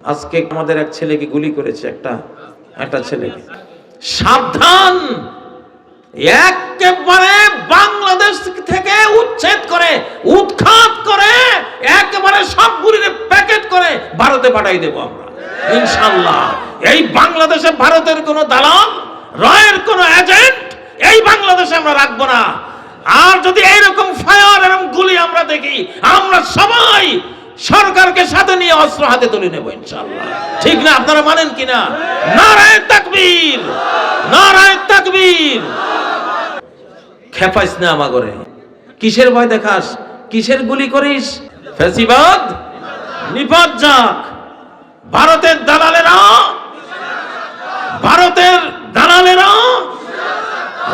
আজকে আমাদের এক ছেলেকে গুলি করেছে, একটা একটা ছেলেকে। সাবধান! একেবারে বাংলাদেশ থেকে উচ্ছেদ করে, উৎখাত করে, একেবারে সব সবগুলির প্যাকেট করে ভারতে পাঠাই দেবো আমরা। ইনশাল্লাহ এই বাংলাদেশে ভারতের কোনো দালাল, রয়ের কোনো এজেন্ট, এই বাংলাদেশে আমরা রাখব না। আর যদি এইরকম ফায়ার, এরকম গুলি আমরা দেখি, আমরা সবাই সরকারকে সাথে নিয়ে অস্ত্র হাতে তুলে নেব ইনশাল্লাহ ঠিক না? আপনারা মানেন কিনা? নারায়ণ তাকবীর! নারায়ণ তাকবীর! খেপাইস না আমাগরে। কিসের ভয় দেখাস? কিসের গুলি করিস? ফেসিবাদ নিপাত যাক। ভারতের দালালেরা? ভারতের দালালেরা?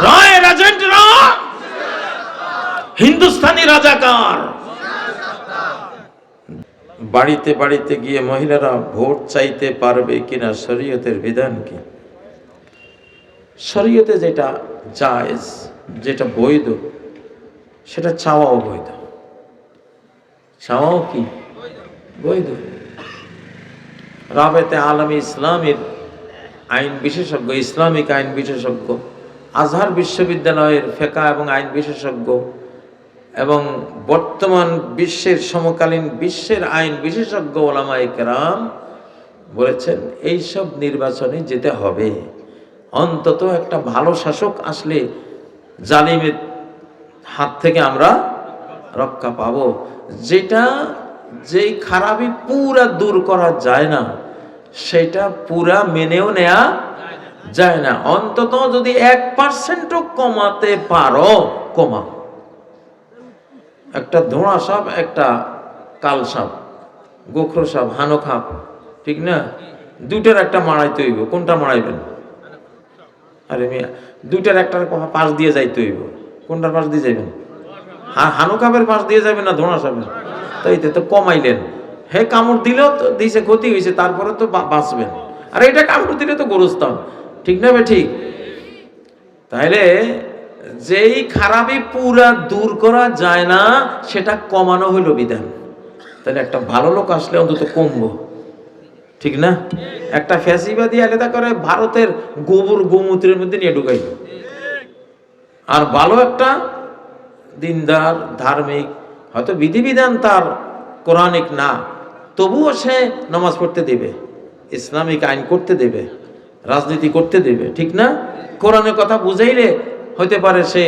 রয়ের এজেন্টরা? হিন্দুস্তানি রাজাকার? বাড়িতে বাড়িতে গিয়ে মহিলারা ভোট চাইতে পারবে কিনা শরীয়তের বিধান কি? শরীয়তে যেটা জায়েজ, যেটা বৈধ, সেটা চাওয়াও বৈধ। চাওয়াও কি? বৈধ। রাবেতে আলমী ইসলামের আইন বিশেষজ্ঞ, ইসলামিক আইন বিশেষজ্ঞ, আজহার বিশ্ববিদ্যালয়ের ফেকা এবং আইন বিশেষজ্ঞ এবং বর্তমান বিশ্বের সমকালীন বিশ্বের আইন বিশেষজ্ঞ ওলামাই কেরাম বলেছেন, এইসব নির্বাচনে যেতে হবে। অন্তত একটা ভালো শাসক আসলে জালিমের হাত থেকে আমরা রক্ষা পাবো। যেটা যেই খারাপই পুরা দূর করা যায় না, সেটা পুরা মেনেও নেয়া যায় না। অন্তত যদি এক পার্সেন্টও কমাতে পারো কমা একটা ধোঁড়া সাপ, একটা কাল সাপ, গোখরো সাপ হানো খাপ ঠিক না? দুইটার একটা মারাইতে হইব। কোনটা মারাইবেন? আরে মিয়া, দুইটার একটার পাশ দিয়ে যাইতে হইব। কোনটার পাশ দিয়ে যাইবেন? হা- হানো খাপের পাশ দিয়ে যাবেন না ধোঁড়া সাপের? তাই তো কমাইলেন। হে কামড় দিলেও তো দিছে, ক্ষতি হয়েছে তারপরে তো বাঁচবেন। আর এটা কামড় দিলে তো গরুস্তান ঠিক না ঠিক? তাহলে যেই খারাপই পুরা দূর করা যায় না, সেটা কমানো হইল বিধান। তাহলে একটা ভালো লোক আসলে অন্তত কমবো। ঠিক না? একটা ফ্যাসিবাদী আলাদা করে ভারতের গোবর গোমূত্রের মধ্যে নিয়ে ঢুকাইল। আর ভালো একটা দিনদার, ধার্মিক, হয়তো বিধিবিধান তার কোরআনিক না, তবুও সে নামাজ পড়তে দেবে, ইসলামিক আইন করতে দেবে, রাজনীতি করতে দেবে, ঠিক না? কোরআনের কথা বুঝাইলে হতে পারে সে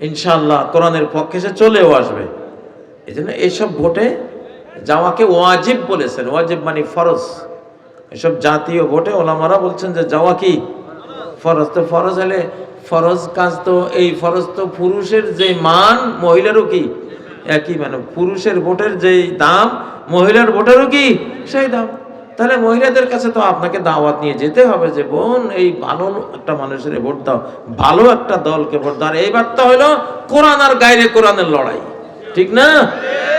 ইনশাল্লাহ কোরআনের পক্ষে সে চলেও আসবে। এই জন্য এইসব ভোটে যাওয়াকে ওয়াজিব বলেছেন। ওয়াজিব মানে ফরজ। এসব জাতীয় ভোটে ওলামারা বলছেন যে যাওয়া কি? ফরজ। তো ফরজ হলে ফরজ কাজ তো এই ফরজ তো পুরুষের যে মান, মহিলারও কি? একই মানে পুরুষের ভোটের যেই দাম, মহিলার ভোটেরও কি? সেই দাম। তাহলে মহিলাদের কাছে তো আপনাকে দাওয়াত নিয়ে যেতে হবে যে, বোন, এই ভালো একটা মানুষের ভোট দাও, ভালো একটা দলকে ভোট দাও। আর এইবার তো হলো, কোরআন আর গাইরে কোরআনের লড়াই, ঠিক না?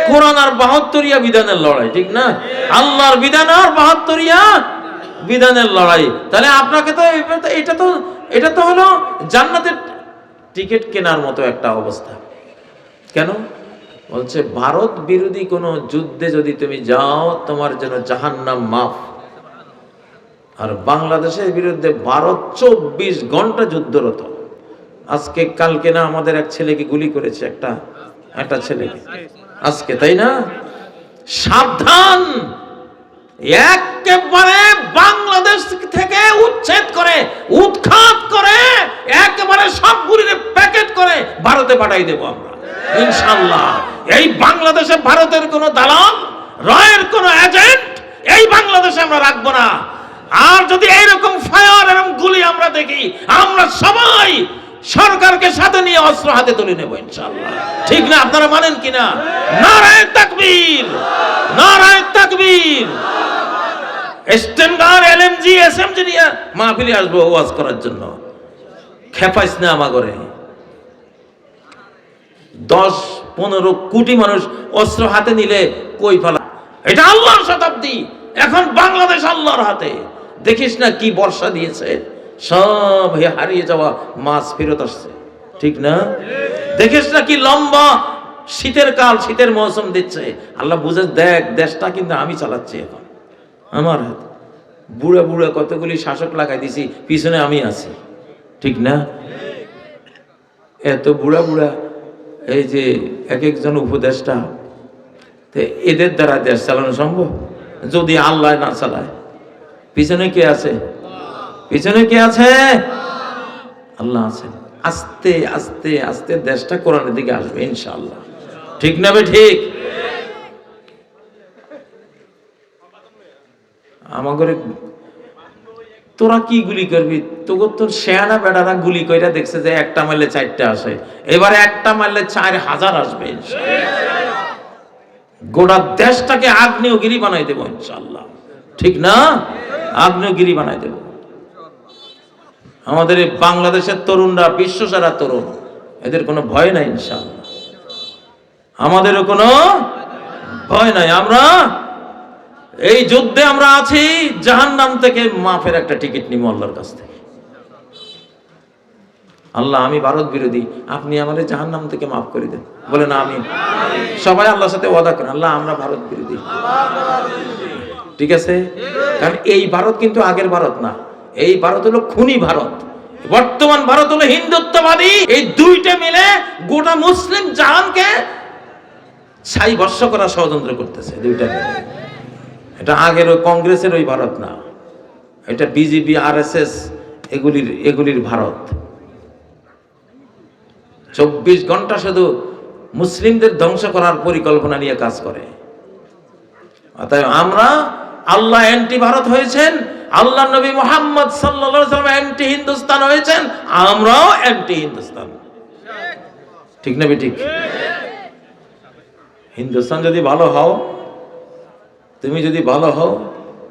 কোরআন আর বাহাত্তরিয়া বিধানের লড়াই, ঠিক না? আল্লাহর বিধান আর বাহাত্তরিয়া বিধানের লড়াই। তাহলে আপনাকে তো- এটা তো এটা তো হলো জান্নাতের টিকিট কেনার মতো একটা অবস্থা। কেন? বলছে, ভারত বিরোধী কোনো যুদ্ধে যদি তুমি যাও, তোমার জন্য জাহান্নাম মাফ। আর বাংলাদেশের বিরুদ্ধে ভারত চব্বিশ ঘণ্টা যুদ্ধরত। আজকে, কালকে না আমাদের এক ছেলেকে গুলি করেছে একটা একটা ছেলেকে। আজকে, তাই না? সাবধান! একেবারে বাংলাদেশ থেকে উচ্ছেদ করে, উৎখাত করে, একেবারে সবগুলির প্যাকেট করে ভারতে পাঠাই দেবো আমরা। ইনশাল্লাহ এই বাংলাদেশে ভারতের কোনো দালাল, রয়ের কোনো এজেন্ট, এই বাংলাদেশে আমরা রাখব না। আর যদি এইরকম ফায়ার, এরকম গুলি আমরা দেখি, আমরা সবাই সরকারকে সাথে নিয়ে অস্ত্র হাতে তুলে নেব ইনশাল্লাহ ঠিক না? আপনারা মানেন কিনা নারায়ণ তাকবীর! নারায়ণ তাকবীর! স্ট্যান্ডার্ড এলএমজি, এসএমজি নিয়ে মাহফিলে আসব ওয়াজ করার জন্য। খেপাইস না আমাগরে। দশ, পনেরো কোটি মানুষ অস্ত্র হাতে নিলে কই ফেলা? এটা আল্লাহর শতাব্দী। এখন বাংলাদেশ আল্লাহর হাতে। দেখিস না কি বর্ষা দিয়েছে? সব হারিয়ে যাওয়া মাছ ফেরত আসছে। ঠিক না? দেখিস না কি লম্বা শীতের কাল, শীতের মৌসুম দিচ্ছে। আল্লাহ বুঝে দেখ, দেশটা কিন্তু আমি চালাচ্ছি এখন। আমার হাত। বুড়া বুড়া কতগুলি শাসক লাগাই দিছি, পিছনে আমি আছি। ঠিক না? এত বুড়া বুড়া এই যে এক একজন উপদেষ্টা এদের দ্বারা দেশ চালানো সম্ভব? যদি আল্লাহ না চালায়, পিছনে কে আছে? পিছনে কে আছে? আল্লাহ আছেন আস্তে আস্তে আস্তে দেশটা কোরআনের দিকে আসবে, ইনশাআল্লাহ। ঠিক না ঠিক? আমাদের তোরা কি গুলি করবি? তোকে তোর শেয়ানা বেড়ারা গুলি কইরা দেখছে যে একটা মারলে চারটা আসে। এবারে একটা মারলে চার হাজার আসবে। গোটা দেশটাকে আগ্নেয়গিরি বানাই দেবো ইনশাল্লাহ ঠিক না? আগ্নেয়গিরি বানাই দেব। আমাদের এই বাংলাদেশের তরুণরা বিশ্ব সারা তরুণ, এদের কোনো ভয় নাই ইনশাল্লাহ আমাদেরও কোনো ভয় নাই। আমরা এই যুদ্ধে আমরা আছি, জাহান্নাম থেকে মাফের একটা টিকিট নিব আল্লাহর কাছ থেকে। আল্লাহ, আমি ভারত বিরোধী, আপনি আমাদের জাহান্নাম থেকে মাফ করে দেন। বলে না আমি সবাই আল্লাহর সাথে ওয়াদা করেন, আল্লাহ, আমরা ভারত বিরোধী। ঠিক আছে? কারণ এই ভারত কিন্তু আগের ভারত না। এই ভারত হলো খুনি ভারত। বর্তমান ভারত হলো হিন্দুত্ববাদী। এই দুইটা মিলে গোটা মুসলিম জাহানকে ছাই বর্ষ করা ষড়যন্ত্র করতেছে, দুইটা মিলে। এটা আগের ওই কংগ্রেসের ওই ভারত না। এটা বিজেপি, আরএসএস, এগুলির এগুলির ভারত। চব্বিশ ঘণ্টা শুধু মুসলিমদের ধ্বংস করার পরিকল্পনা নিয়ে কাজ করে। অতএব আমরা আল্লাহ অ্যান্টি ভারত হয়েছেন, আল্লাহ নবী মোহাম্মদ সাল্লাম অ্যান্টি হিন্দুস্তান হয়েছেন, আমরাও অ্যান্টি হিন্দুস্তান ঠিক না ঠিক? হিন্দুস্তান যদি ভালো হও তুমি যদি ভালো হও,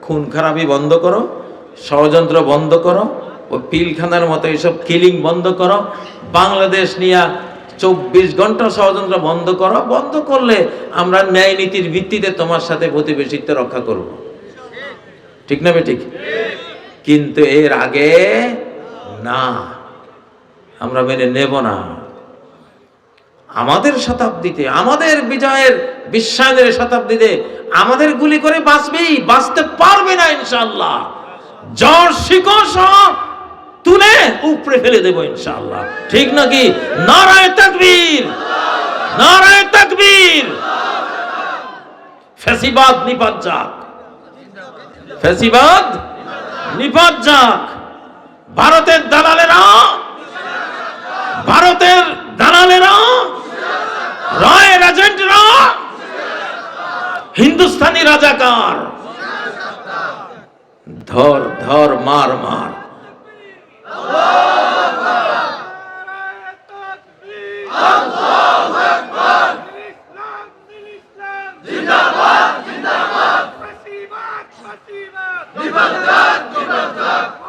খুন খারাপি বন্ধ করো, ষড়যন্ত্র বন্ধ করো, ও পিলখানার মতো এইসব কিলিং বন্ধ করো, বাংলাদেশ নিয়ে চব্বিশ ঘণ্টা ষড়যন্ত্র বন্ধ করো, বন্ধ করলে আমরা ন্যায় নীতির ভিত্তিতে তোমার সাথে প্রতিবেশিত্ব রক্ষা করব। ঠিক না ঠিক কিন্তু এর আগে না, আমরা মেনে নেব না। আমাদের শতাব্দীতে, আমাদের বিজয়ের বিশ্বায়নের শতাব্দীতে আমাদের গুলি করে বাঁচবেই, বাঁচতে পারবে না ইনশাল্লাহ জ্বর, শিকড় সহ তুলে উপরে ফেলে দেবো ইনশাল্লাহ ঠিক নাকি? নারায় তাকবীর! নারায় তাকবীর! ফেসিবাদ নিপাত যাক। ফ্যাসিবাদ নিপাত যাক। ভারতের দালালেরা ভারতের দালালেরা রয়ের এজেন্টরা হিন্দুস্তানি রাজাকার। ধর ধর মার মার। জিন্দাবাদ জিন্দাবাদ।